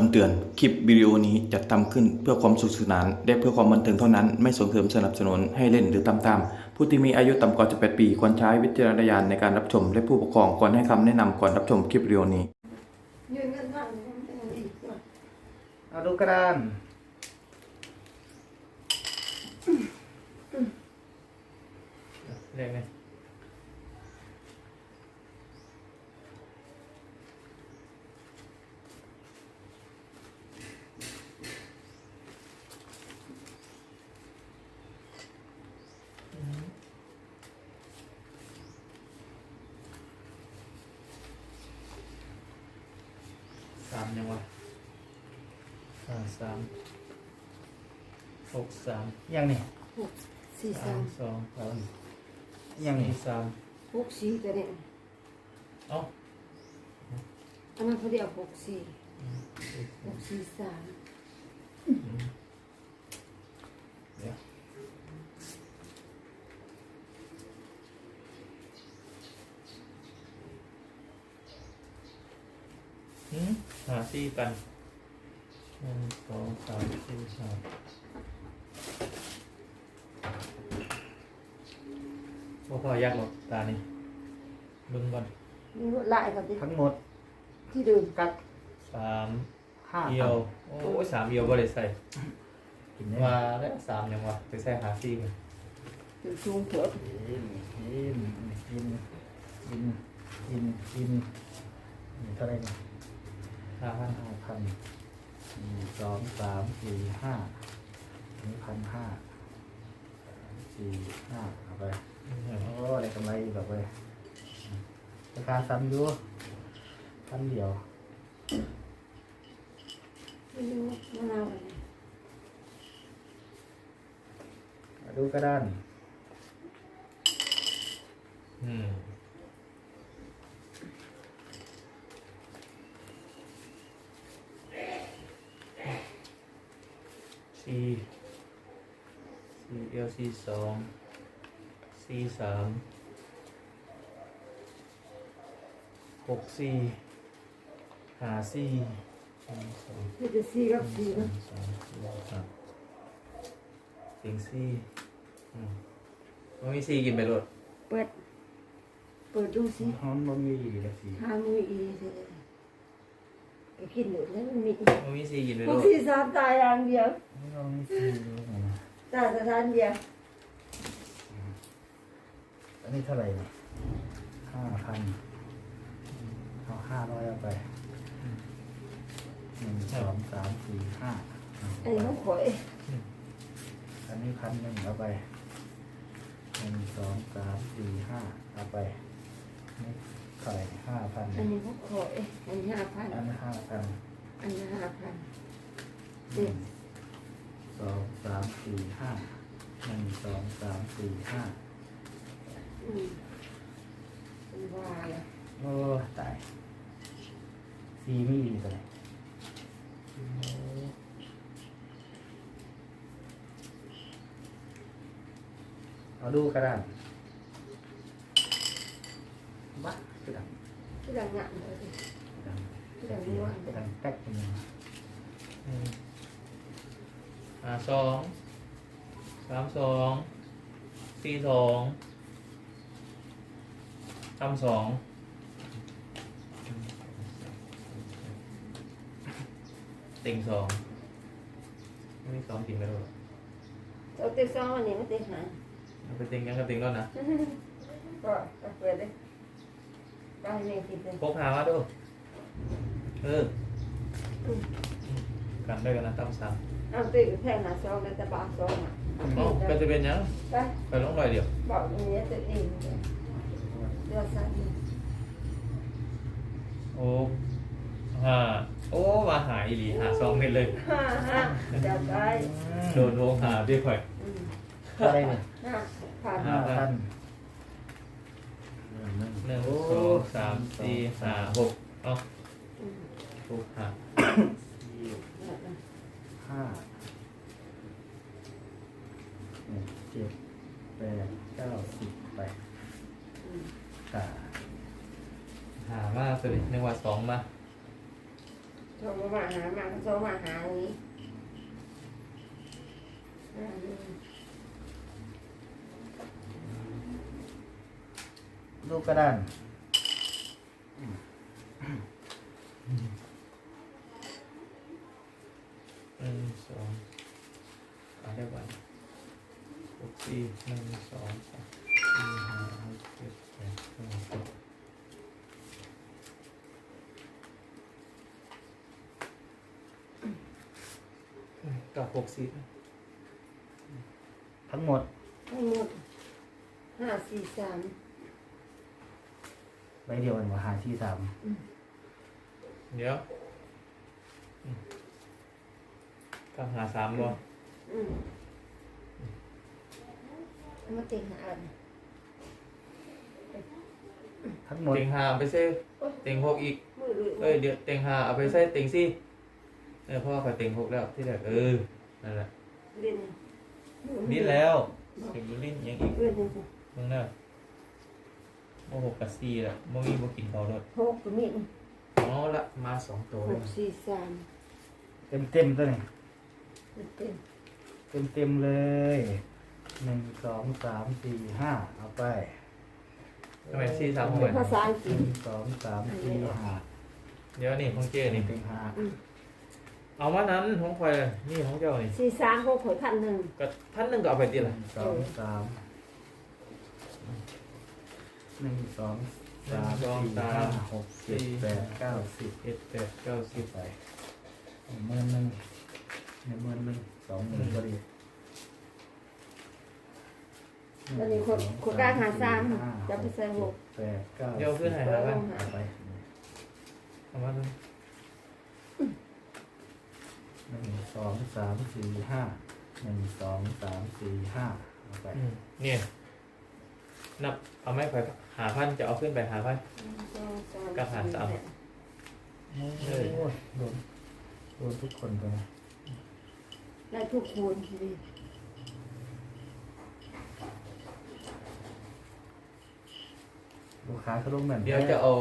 คำเตือน คลิปวิดีโอนี้จัดทำขึ้นเพื่อความสนุขสนาน และเพื่อความบันเทิงเท่านั้น ไม่ส่งเสริมสนับสนุนให้เล่นหรือตามตามผู้ที่มีอายุต่ำกว่า 18 ปี ควรใช้วิจารณญาณในการรับชม และผู้ปกครองควรให้คำแนะนำก่อนรับชมคลิปวิดีโอนี้ยืนกันท่านมันเป็นอีกส่วนเอาดูกระดานเรียกไง สามยังวะห้าสามหกสามยังนี่หกสี่สาสามมสองสามยังนี่สามหกสี่ตัวเนี่ยเอ้าอันนั้นเขาเรียกหกสี่หกสี่สาม เดี๋ยวหืมหาซี่ กันหนึ่งสองสามสี่ห้าบ่พอยากหรอกตานี่เบึงก่อนนี่ลวดลายเขาดิทั้งหมดที่เดิมกักสามห้าเอียวโอ้ยสามเอียวบ่ได้ใส่กินได้มาแล้วสามยังวะไปใส่หาซี่กันถึงสูงเถิดกินกินกินกินกินกินนี่เท่าไหรเนี่ย ห้าพันห้าพันหนึ่งสองสามสี่ห้าอันนี้พันห้าสี่ห้าเอาไปโอ้อะไรกำไรอีกแบบเว้ยราคาซ้ำอยู่พันเดียวไม่รู้มะนาวอะไรมาดูกระดานอืมสี่ สี่เอียวสี่สองสี่สามหกสี่หาสี่หนึ่งสองนี่จะสี่กับสี่สอนะงสามสี่ห้าเสียงซี่อืมมันมีซี่กินไปรถเปิด เปิดดูสิฮ้อนบ่มีอีกแล้วสิห้ามืออีเสร็จเลยก็กินหนูแล้วมันมีมันมีซี่กินไปหรกถสี่สามตายอย่างเดียว ไม่ลองนี่สิดูหน่อยนะ ตายสถานเดียวอันนี้เท่าไหร่เนี่ยห้าพันเอาห้าร้อยเอาไปหนึ่งสองสามสี่ห้าเอาอันนี้เขาข่อยอันนี้พันหนึ่งเอาไปหนึ่งสองสามสี่ห้าเอาไปนี่เท่าไหร่ห้าพันอันนี้เขาข่อยอันนี้ห้าพันอันห้าพันอันนี้ห้าพันหนึ่ง สองสามสี่ห้าหนึ่งสองสามสี่ห้าอืมเป็นว่าเลยโอ้ตายซีมีดีเลยเอาดูกระดานบ้ากระดานที่ดังงานเลยดิกระดานกระดานกระดานแตกเป็นยังไงอืมหาสองสามสองสี่สองทำสองติ่งสองไม่มีสองติ่งไปรถเอาเต็มซองอันนี้ไม่เต็มหาเอาไปติ่งยังกับติ่งแล้วนะก็ก็เปิดเลยไปในที่เป็นพกหามาดูเออกันด้วยกันนะตั้มสาม เอาตีแท่งหาซองแล้วแต่บาซองอะเอ๋อก็จะเป็นยังไปไปลงหน่อยเดียวบอกอย่างนี้ตัวเองเดือดสั่นโอ้ห้าโอ้มาหายอีหลีหาสองเม็ดเลย ฮ่าฮ่าจะไปโดนวงหาพี่ข่อยอืมเท่าไหรเนี่ยห้าพันห้าห้าพันหนึ่งสองสามสี่ห้าหกเอ้าอืมหกห้าสี่นั่นน่ะ ห้าหกเจ็ดแปดเก้าสิบไปอืมกาหามาสิหนึ่งวันสองมาโทรมาหามาโทรมาหาอย่างนี้อ่านี่ลูกกระดาน หนึ่งสองเอาได้วัน สี่หนึ่งสองสามสี่ห้าหกเจ็ดแปดเก้าสิบกับหกสิบทั้งหมดทั้งหมดห้าสี่สามใบเดียวกันว่าหาที่สามเดี๋ยวกับหาสามบ่อืมเอา มาติ่งหาอะไรทั้งหมดเต็งหาเอาไปใส่เต็งหกอีกมืออื่นเอ้ยเดี๋ยวเต็งหาเอาไปใส่เต็งสี่เออเพราะว่าข่อยเต็งหกแล้วที่แรกเออนั่นแหละเล่นนี่แล้วเต็งอยูลิ้นยังอีกเล่นนี่มึงเน่ะโมหกกับสี่ละโมมีโมกินเขาด้วยหกก็มีอ๋อละมาสองตัวหเลยกสี่สามเต็มเต็มๆตัวนี้เต็มเต็มเต็มๆเลย หนึ่งสองสามสี่ห้าเอาไปทำไมสี่สามหกภาษาอังกหฤษนึ่งสองสามสี่ห้าเดี๋ยวนี่ของเจ้นี่เต็มห้าเอามานั้นของข่อยนี่ของเจ้านี่สี่สามหกหกพันหนึ่งก็พันหนึ่งก็เอาไปตีหละนึ่งสองสามหนึ่งสองสามสี่ห้าหกเจ็ดแปดเก้าสิบเจ็ดแปดเก้าสิบไปหมื่นหนึ่งหนึ่งหมื่นหนึ่งสองหมื่นก็ดี วันนี้คนคนกลางหาสามจะไปใส่หกแปดเก้าเดี๋ยวขึ้นไหนหาไปเอาไปเอามาดูหนึ่งสองสามสี่ห้าหนึ่งสองสามสี่ห้าเอาไปอืมเนี่ย นับเอาไม่ไปหาพันจะเอาขึ้นไปหาพันกับหาสาม โอ้ยโดนโดนทุกคนไปนะได้ทุกคนดี ลูกค้าเขาลงเหมือนเดี๋ยวจะเอา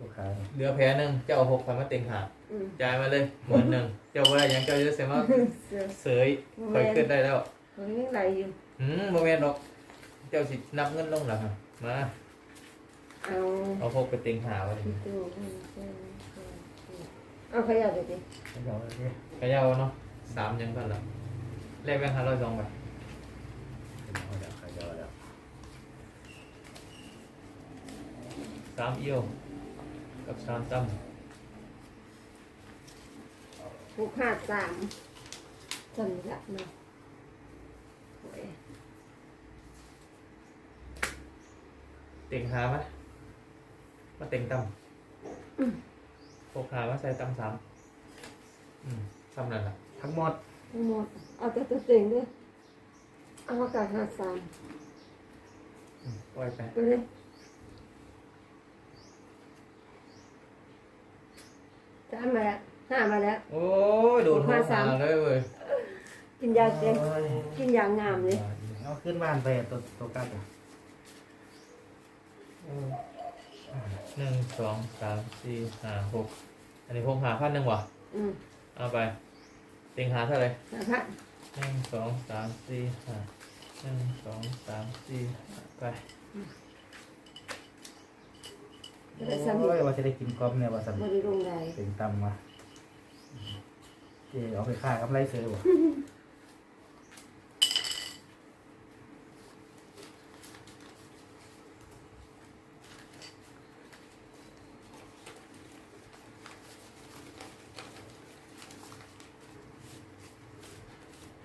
ลูกค้าเหลือแพ้หนึ่งจะเอาหกพันมาเต็งหาอืมจ่ายมาเลยหมื่นหนึ่งเจ้าว่ายังเจ้าจะเสียมาเสือเสยค่อยขึ้นได้แล้ว มันยังไหลอยู่ อืมโมเมนต์หรอกเจ้าสินับเงินลงหรอครับมาเอาเอาหกไปเต็งหาไว้ที่ตู้หนึ่งสองสามสี่เอาขยับเลยดิเขาบอกว่าเนี่ยขยาวเนาะสามยังกันละแลกแบงค์ห้าร้อยสองใบเขาจะเขาจะเอาแล้ว สามเอี้ยว กับสามตั้มหกห้าสามจำหลักเนาะโอ้ยเต็งหาไหมมาเต็งตั้มหกหามาใส่ตั้มสามอืมตั้มนั่นแหละทั้งหมด ทั้งหมด เอาแต่ตัวเต็งด้วยเอาอากาศห้าสามอืมปล่อยไปไปเลย สามมาแล้วห้ามาแล้ว โอ้ยโดนหัวหกห้าสาหามเลยเว้ยกินยาเจ็บโอ้ยกินยางามเลยเอาขึ้นบ้านไปตัวตัวกัดอะหนึ่งสองสามสี่ห้าหกอันนี้หกหาพันหนึ่งวะอืมเอาไปเต็งหาเท่าไหร่ห้าพันหนึ่งสองสามสี่ห้าหนึ่งสองสามสี่ห้าไปจะได้สามี โอ้ยว่าจะได้กินกรอบเนี่ยว่าสาบมีริลงใดเป็นตำมาเจ๊เอาไปค่ายกำไรซื้อบ่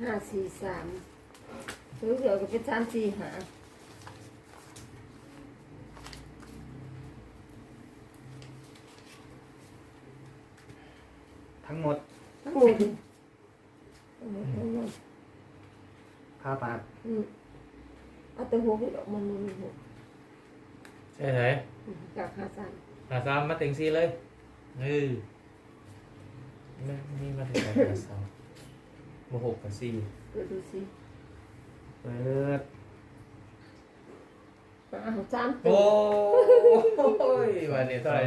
ห้าสี่สามซื้อเดี๋ยวก็เป็นสามสี่หา หมดทั้งหมดทั้งหมดทั้งหมดผ้าปาดอืมเอาแต่หัวไปดอกมันมันมีหัวใช่ไหมอืมกับห้าสามหาสามมาเต็งสี่เลยเออไม่มีมาถึงหาสามโมหกกับสี่เปิดดูสิเปิดอ้าวสามตัโอ้วยวันนี้เท่าไหร่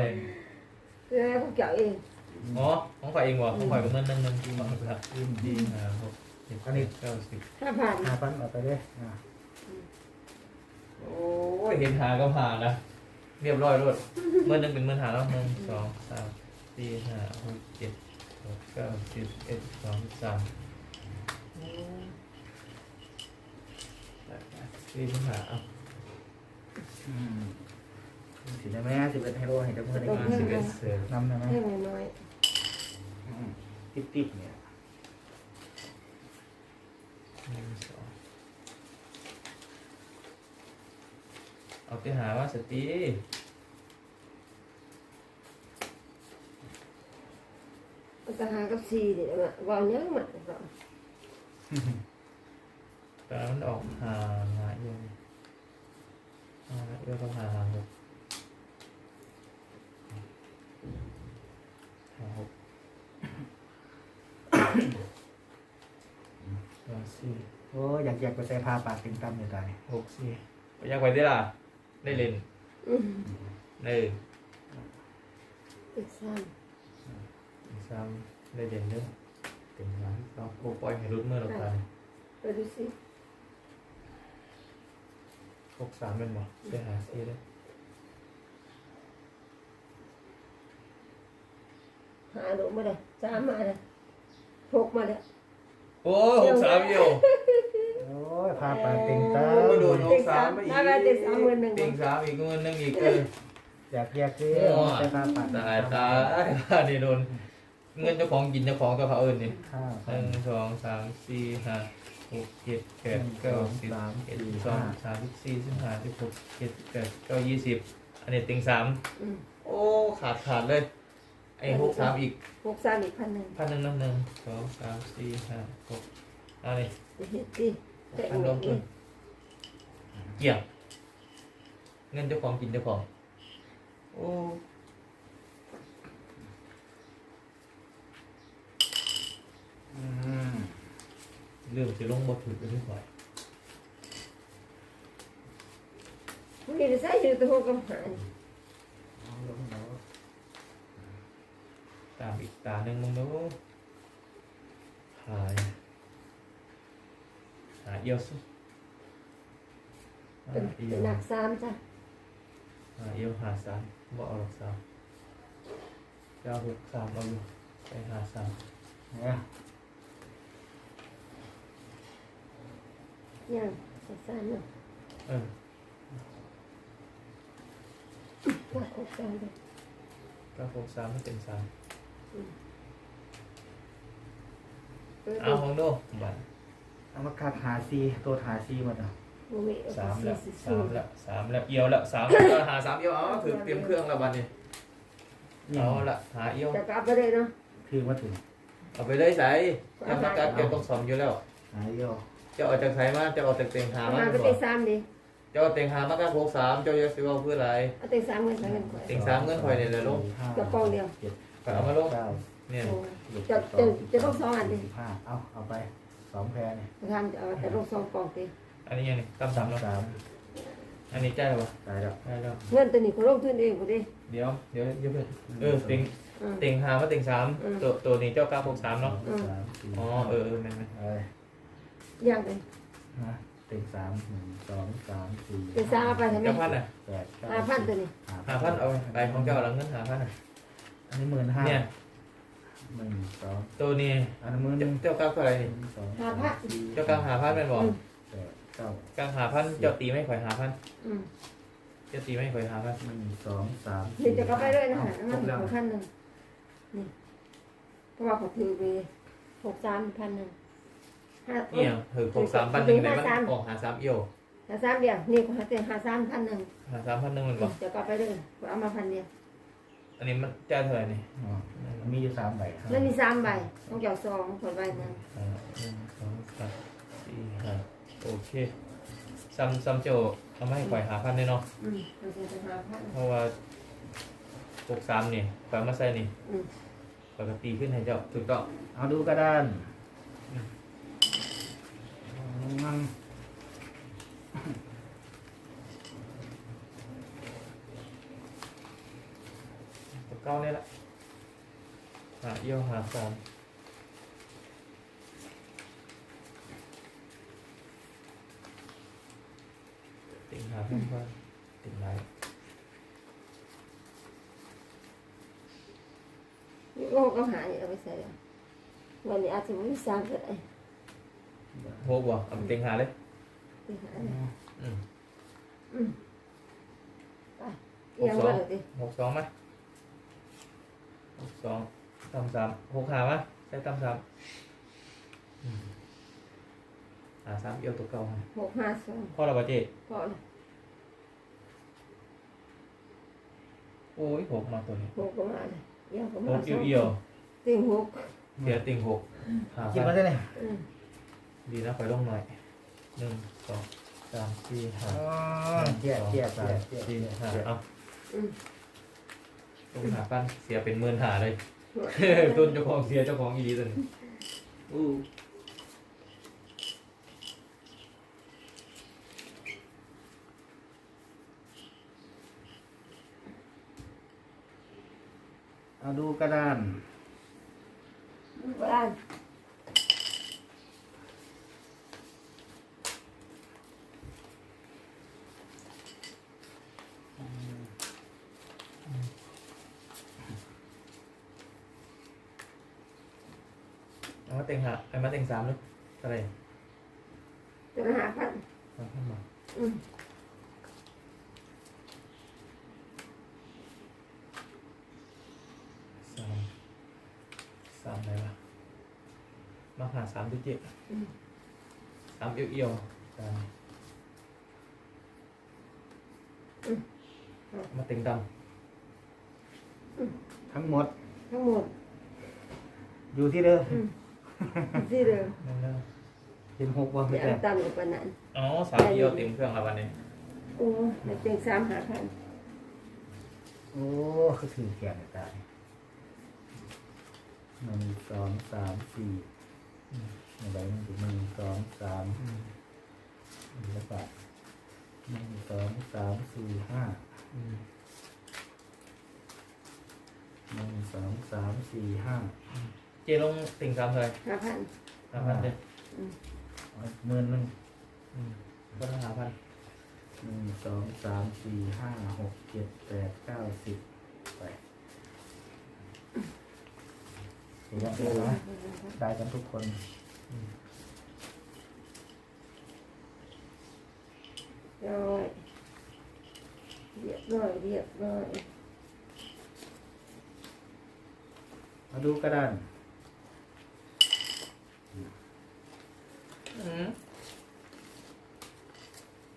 เดี๋ยวให้พวกเจ้าเองอ๋อ ของข่อยเองวะของข่อยก็เงินหนึ่งหนึ่งสองสามอืมสี่ห้าหกเจ็ดแปดเก้าสิบห้าพันหาพันออกไปเลยอ่าโอ้ยเห็นหาก็ผ่านนะเรียบร้อยรถเมื่อหนึ่งเป็นเมื่อหาแล้วหนึ่งสองสามสี่ห้าหกเจ็ดแปดเก้าสิบเอ็ดสองสามสี่สิบห้าเอาอืมสิได้ไหมสิบเอ็ดไฮโลให้จับมือได้มาไหมสิบเอ็ดเสือนำได้ไหมให้น้อยอืม ติ๊บติ๊บเนี่ยหนึ่งสองเอาไปหาว่าสติๆมันจะหากับสีเดี๋ยวมาว่าเนี้ยมันก็แต่มันออกหาหาเอียวหาเอียวต้องหาหาหกหาหกหาสี่ โอ้ยอยากอยากไปใส่ผ้าปากเป็นตำอยู่ตายหกสี่ไปยังไปได้ล่ะได้เล่นอืมได้อีกสามซ้ำได้เล่นเด้อเต็มร้านเราโอ้ปล่อยให้รุดเมื่อเราตายไปดูสิหกสามเป็นบ่ไปหาสี่เลยหาดูมาเลยสามมาเลยหกมาเลยโอ้หกสามเดียวโอ้ ยผ้าปากเป็นตโอ้ยโดนำหกสามไปอีกถ้าเราเด็กสามหมื่นหนึ่งติงสามอีกเงินหนึ่งอีกเอออยากอยากซื้อใส่ผ้าปากตายตายนี่โดนเงินเจ้าของกินเจ้าของก็เขาเอิญนี่ข้าวหนึ่งสองสามสี่ห้าหกเจ็ดแปดเก้าสิบเอ็ดสิบสองสามสิบสี่สิบห้าสิบหกเจ็ดสิบแปดเก้ายี่สิบอันนี้ติงสามอืมโอ้ขาดขาดเลย ไอ้หกสามอีกหกสามอีกพันหนึ่งพันหนึ่งน้ำหนึ่งสองสามสี่ห้าหกเอันนี้เฮ็ดดิ แต่พันลงทุนเกี่ยงเงินเจ้าของกินเจ้าของ โอ้อืมเรื่องจะลงบทถือไปด้วยก่อนมันมีแต่ใส่อยู่ตัวหกกับหานี่เอาลงเอาตามอีกตาหนึ่งมึงดูหายหา เอียวสุหาเป็นเอียเป็นวหนักสามจ้ะหาเอียวหาสามบ่เอาหรอกสามเก้าหกสามเอาอยู่ไปหาสามเนี่ยยังใส่สามเนาะเออว่าหกสามเลยเก้าหกสามไม่เป็นสามเออเอาของดูบัตร เอามาคัดหาซีตัวหาซีมาต่อบ่มีเอสามแล้วสี่สิบสามแล้วสามแล้วเอียวแล้วสามแล้วหาสามเอียวเอาถือเตรียมเครื่องแล้วบัตรนี่เอาละหาเอียวจะกลับไปเลยเนาะคือมาถึงเอาไปเลยใส่ยังมากัดเกี่ยวต้องสอมอยู่แล้วหาเยี่ยวจะเอาจากไสมาจะเอาจากเต็งหาเอามามาไปบ่เต็งสามดิจะเอาเต็งหามากัดหกสามเจ้าจะซื้อเอาเพื่ออะไรเอาเต็งสามเงินใส่เงินก่อนเต็งสามเงินข่อยนี่แหละลูกห้ากระเป๋าเดียวเจ็ดก็เอามาลงเก้าเนี่ยโอ้สิบจะเอ็ดจะจะต้องสองอันดิสิบห้าเอาเอาไป สองแพรเนี่ยทำจะเอาแต่ลงสองกล่องดิอันนี้ยังนี่ตั้มสามแล้วสามอันนี้จ่ายแล้วปะตายแล้วได้แล้ว เงินตัวนี้เขาลงทุนเองกูดิ เดี๋ยวเดี๋ยวเดี๋ยวเพิ่นเออเต็งอืมเต็งหามาเต็งสามอืม ตัวตัวนี้เจ้าเก้าหกสามเนาะสองสามสี่อ๋อเออเออแม่นแม่นเอ้ยอย่างเลยนะเต็งสามหนึ่งสองสามสี่เต็งสามเอาไปทำไมเจ้าพันอะแปดเก้าห้าพันตัวนี้หาพันเอาไปของเจ้าแล้วเงินหาพันอะอันนี้หมื่นห้าเนี่ย หนึ่งสองตัวนี้อันนี้หมื่นหเจ้านึ่งเจ้าเก้าเท่าไหร่หนี่นึ่งสองห้าพันสี่เจ้าเก้าหาพันเป็นบ่อืม แปดเก้ากลางหาพันเจ้าตีไม่ข่อยหาพันอืมเจ้าตีไม่ข่อยหาพันหนึ่งสองสามนี่จะกลับไปเลยนะฮะครมันบแล้วหกพันหนึ่งนี่เพราะว่าเขาถือไปหกสามพันหนึ่งห้าเนี่ยถือหกสามพันหนึ่งไหนมันออกหาสามเอียวห้าสามเดียวนี่ก็หาแต่ห้าสามพันหนึ่งหาสามพันหนึ่งมันบ่จะกลับไปเลยเอามาพันเดียว อันนี้มันจ่ายเท่าไหร่นี่อ๋อมีอยู่สามใบแล้วมีสามใบต้องเกี่ยวสองคนใบหนึ่งอ่าหนึ่งสองสามสี่ห้าโอเคซัมซัมโจเอามาให้ข่อยหาพันได้เนาะอืมเราจะหาพัน เพราะว่าหกสามนี่ข่อยเอามาใส่นี่อืม ข่อยก็ตีขึ้นให้เจ้าถูกต้องเอาดูกระดานมัน ตัว เก้าเนี่ยละหาเอี่ยวหาสามติงหาเพื่อนเพื่อนติงไรนี่โอ้ก็หาเนี่ยเอาไปใส่อะวันนี้อาจจะไม่สร้างก็ได้โหบ่เอาไปติงหาเลยไปหาเนี่ยอืมอืมไปเอียงมาเลยดิหกสองไหมหก สองตำสามหกหาไหมใช้ตำสามอืมหาสามเอี่ยวตัวเก่าให้หกห้าสองพ่อเราบาเจพอละโอ้ยหกมาตัวนี้หกก็มาเลยเอียงก็หมากเอี่ยวเอี่ยวติงหกเดี๋ยวติงหกหากินพัมานได้เลยอืมดีนะคอยลงหน่อยหนึ่งสองสามสี่ห้าอ๋อเจี๊ยบเจี๊ยบสาเจี๊ยมบเจี๊ยบ สี่ห้าเจี๊ยบเอาอืม ลงหาพันเสียเป็นหมื่นหาเลย ต้นเจ้าของเสียเจ้าของอีดีตัวนี้อู้เอาดูกระดานบ้าน เอา มาเต็งหาเอามาเต็งสามเลยอะไรจะมาหาพันเอาขึ้นมาอืมสามสามอะไรวะมาหาสามดิจิตอืมสามเอี่ยวเอี่ยวๆสามมาเต็งดทั้งหมดทั้งหมดอยู่ที่เดิม อืม ที่เดิมำนั่นแล้วเห็นหกว่าอไม่ย่าแต่ต่ำกว่านั้นอ๋อสามเอี่ยวเต็มเครื่องแล้ววันนี้โอ้ในเต็งสามหาพันโอ้คือถือแขนตายหนึ่งสองสามสี่อะไรหนึ่งหนึ่งสองสามแล้วก็หนึ่งสองสามสี่ห้าอืมหนึ่งสองสามสี่ห้า เจลงเต็งสามเลยห้าพันห้าพันเลยเอาหมื่นหนึ่งอืมก็ต้องหาพันหนึ่งสองสามสี่ห้าหกเจ็ดแปดเก้าสิบไปเสียงเสียงนะได้กันทุกคนร้อยเรียบร้อยเรียบร้อยมาดูกระดาน อืม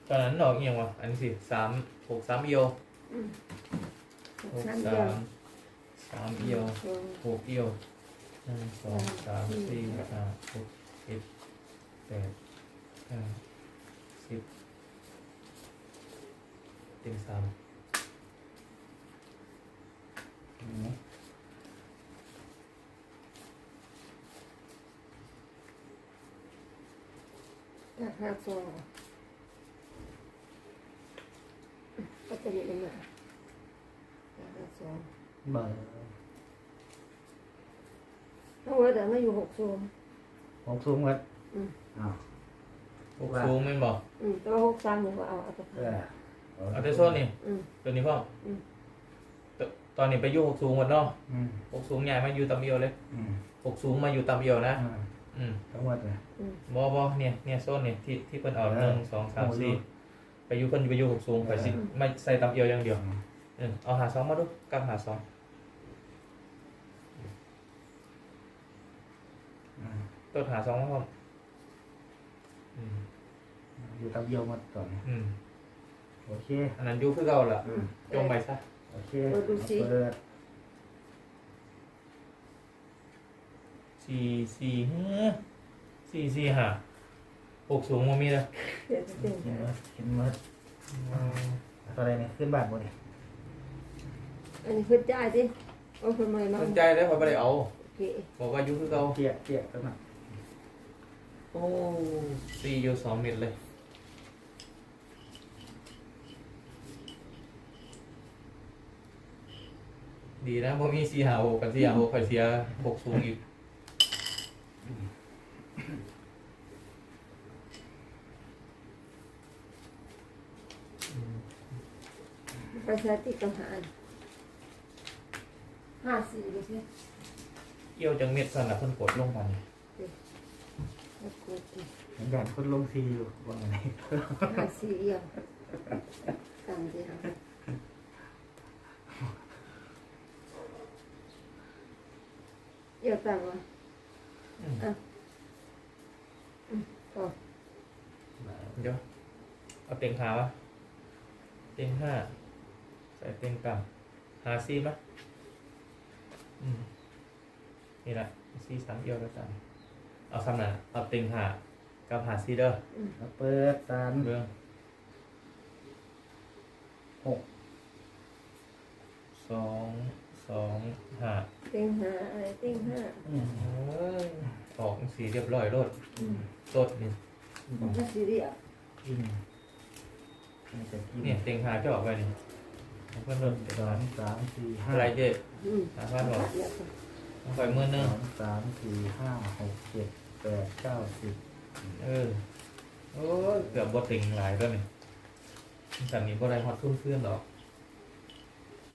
ตอนนั้นดอกเอียงวะอันนี้สิสามหกสามเอียวอืมหกหกสามสาเดียวมสามเอียวสองหกเอียวหนึ่งสองสามสี่ห้าหกเจ็ดแปดเก้าสิบเต็งสาม จากห้าสองก็จะมีอะไรมาจากห้าสองเบอร์ถ้าว่าแต่ไม่อยู่หกโซนหกสูงวัดอืมอ้าวหกสูงแม่นบอกอืมแตัวาหกสามหนึ่งก็เอาเอาแต่เออเอาแต่โซนนี่อืม ตัวนี้พ่ออม ตตอนนี้ไปอยู่หกสูงหมดเนาะอืมหกสูงใหญ่มาอยู่ตำเอียวเลยอืมหกสูงมาอยู่ตำเอียวนะอ่า อืมทั้งหมดเลยอืมบอบอเนี่ยเนี่ยโซนเนี่ยที่ที่เพิ่นเอาเอหอนึ่งสองสามโอ้โหสี่ไปอยู่เพิ่นไปอยู่หกสูงไปสิเออ ไม่ใส่ตำเอียวอย่างเดียวเออเอาหาสองมาดูกับหาสองอืมต้นหาสองมาพร้อมอืมอยู่ตับเยียวหมดก่อนอืมโอเค อันนั้นอยู่คือเก่าล่ะอืม จงไปซะโอเคเปิดดูสิ เปิด สี่สี่เฮ้อสี่สี่ห้าหกสูงมมีเลยเดี๋ยวจะเต็มเห็นไหมเห็นไหมอะไรเนี่ยขึ้นบานหมดเลยอันนี้ขึ้นจ่ายสิโอ้คนใหม่มาสนใจได้พอไปได้เอาโอเคบอกว่าอยู่คือเก่าเจี๊ยเจียกันนะโอ้สี่อยู่สองเม็ดเลยดีนะบ่มีสี่หาหกกับสี่หาหกข่อยเสียหกสูงอีก ไปใช้ติดกับหารห้าสี่ดูสิเกี่ยวจังเม็ดสั่นละเพิ่นกดลงมานี่แล้วกดดิเหมือนกันคนลงทีอยู่ว่าไงห้าสี่เอียวต่ำดีค่ะเอียวต่ำวะอะอืมพอ เดี๋ยว เอาเต็งหาวะเต็งห้าใส่เต็งต่ำหาซี่ปะอืมนี่แหละซี่สามเอียวแล้วกันเอาคำนั้นเอาเต็งหากับหาซี่เด้อแล้วเปิดสามเรื่องหกสองสองห้าเต็งห้าอะไรเต็งห้าอืมเอ้ยออกสีเรียบร้อยรถอืมรถนี่ผมก็สี่เดียวกินนี่จะกิน เนี่ยเต็งหาจะออกไปนี่เพื่อนรถเดี๋ยวสอนะงสามสี่ห้าอะไรเจ๊อืมหาพันบอกเดียวค่ะต้องไปมือนึสงองสามสี่ห้าหกเจ็ดแปดเก้าสิบเออโอ้ยเกือบบดติงหลายก็นี่สันนี้บ่ได้ฮอดทุ่นเพื่อนหรอก